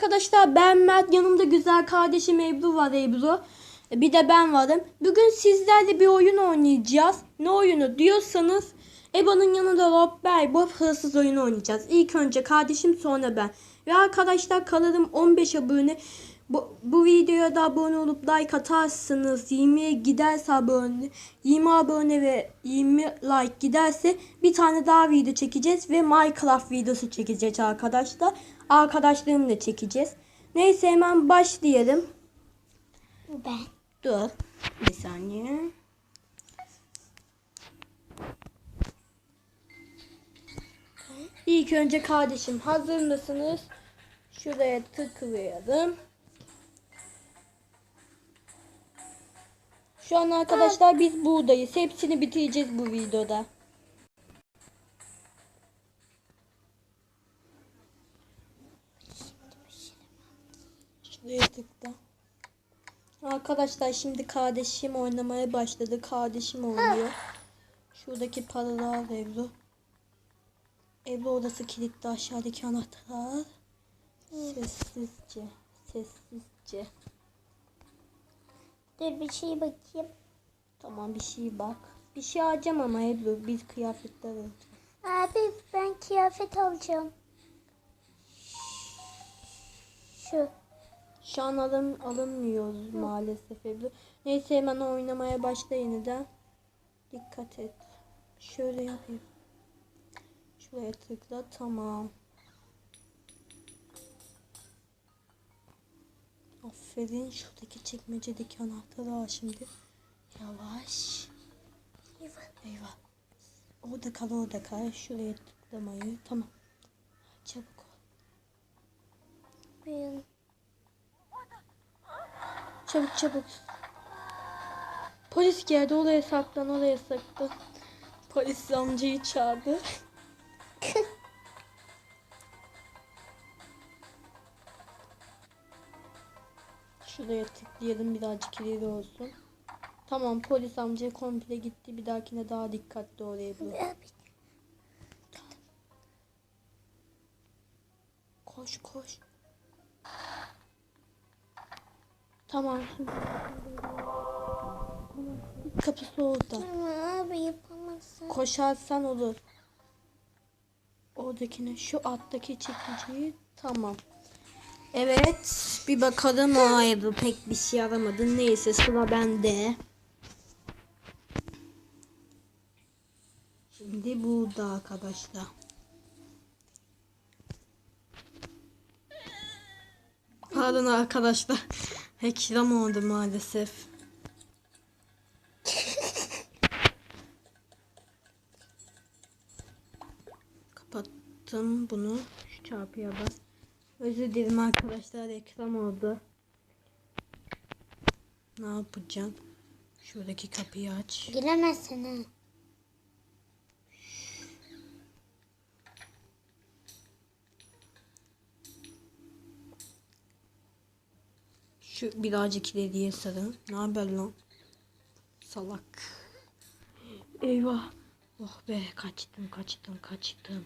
arkadaşlar ben Mert yanımda güzel kardeşim Ebru var Ebru. Bir de ben varım. Bugün sizlerle bir oyun oynayacağız. Ne oyunu diyorsanız Eba'nın yanında Rob Bob hırsız oyunu oynayacağız. İlk önce kardeşim sonra ben. Ve arkadaşlar kanalım 15 abone. Bu, bu videoya da abone olup like atarsınız. 20'ye giderse abone, 20 abone ve 20 like giderse bir tane daha video çekeceğiz ve Minecraft videosu çekeceğiz arkadaşlar. Arkadaşlarımla çekeceğiz. Neyse hemen başlayalım. Ben. Dur. Bir saniye. İlk önce kardeşim hazır mısınız? Şuraya tıklayalım. Şu an arkadaşlar biz buradayız. Hepsini bitireceğiz bu videoda. Şuraya. Arkadaşlar şimdi kardeşim oynamaya başladı. Kardeşim oynuyor. Şuradaki paraları al Ebru. Odası kilitli aşağıdaki anahtarı al. Sessizce. Sessizce. Dur bir şey bakayım. Tamam bir şey bak. Bir şey alacağım ama Ebru. Biz kıyafetler alacağız. Abi ben kıyafet alacağım. Şu. Şu an alın, alınmıyoruz maalesef Ebru. Neyse hemen oynamaya başla yeniden. Dikkat et. Şöyle yapayım. Şuraya tıkla. Tamam. Aferin. Şuradaki çekmecedeki anahtarı al şimdi. Yavaş. Eyvah. Orada kal orada kal. Şuraya tıklamayı. Tamam. Çabuk ol. Ben. Çabuk çabuk. Polis geldi oraya saklan oraya saklan. Polis amcayı çağırdı. Şuraya tıklayalım birazcık ileri olsun. Tamam polis amca komple gitti. Bir dahakine daha dikkatli oraya bu. Abi. Koş koş. Tamam. Kapısı orada. Abi yapamazsın. Koşarsan olur. Oradakine şu alttaki çekmeceyi tamam. Evet bir bakalım hayır pek bir şey aramadı. Neyse sıra bende. Şimdi burada arkadaşlar. Pardon arkadaşlar. Reklam oldu maalesef. Kapattım bunu. Şu çarpıya bas. Özür dilerim arkadaşlar reklam oldu. Ne yapacağım? Şuradaki kapıyı aç. Giremezsin ha. Şu birazcık ileriye sarın. Ne haber lan? Salak. Eyvah. Oh be kaçtım kaçtım kaçtım.